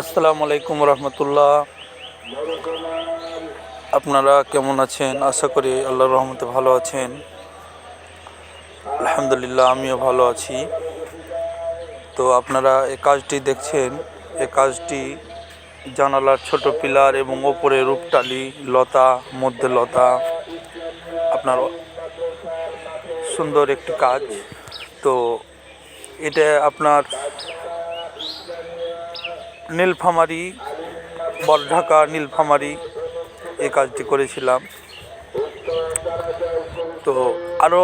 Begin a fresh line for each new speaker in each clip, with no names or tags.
আসসালামু আলাইকুম রহমতুল্লাহ। আপনারা কেমন আছেন? আশা করি আল্লাহর রহমতে ভালো আছেন। আলহামদুলিল্লাহ, আমিও ভালো আছি। তো আপনারা এই কাজটি দেখছেন, এই কাজটি জানালার ছোট পিলার এবং ওপরে রূপটালি, লতা, মধ্যে লতা। আপনার সুন্দর একটি কাজ। তো এটা আপনার নীলফামারি বরঢাকা নীলফামারি এই কাজটি করেছিলাম। তো আরও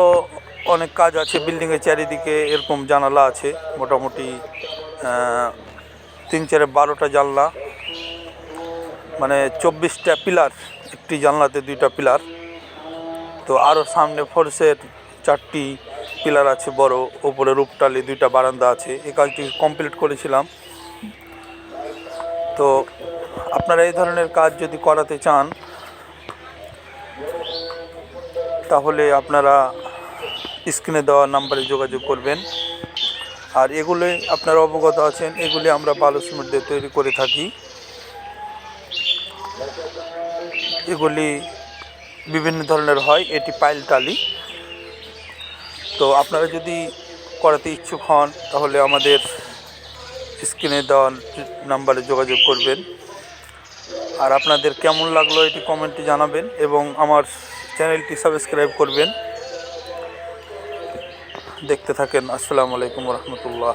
অনেক কাজ আছে, বিল্ডিংয়ের চারিদিকে এরকম জানালা আছে, মোটামুটি তিন চারে বারোটা জানলা। মানে চব্বিশটা পিলার, একটি জানলাতে দুইটা পিলার। তো আরও সামনে ফোর্সের চারটি পিলার আছে, বড়, ওপরে রূপটালি দুইটা বারান্দা আছে। এই কাজটি কমপ্লিট করেছিলাম। তো আপনারা এই ধরনের কাজ যদি করাতে চান, তাহলে আপনারা স্ক্রিনে দেওয়া নাম্বারে যোগাযোগ করবেন। আর এগুলি আপনারা অবগত আছেন, এগুলি আমরা বালু সিমেন্ট দিয়ে তৈরি করে থাকি। এগুলি বিভিন্ন ধরনের হয়, এটি পাইল টালি। তো আপনারা যদি করাতে ইচ্ছুক হন, তাহলে আমাদের স্ক্রিনে দেওয়া নাম্বারে যোগাযোগ করবেন। আর আপনাদের কেমন লাগল এটি কমেন্টে জানাবেন এবং আমার চ্যানেলটি সাবস্ক্রাইব করবেন। দেখতে থাকেন। আসসালামু আলাইকুম রহমতুল্লাহ।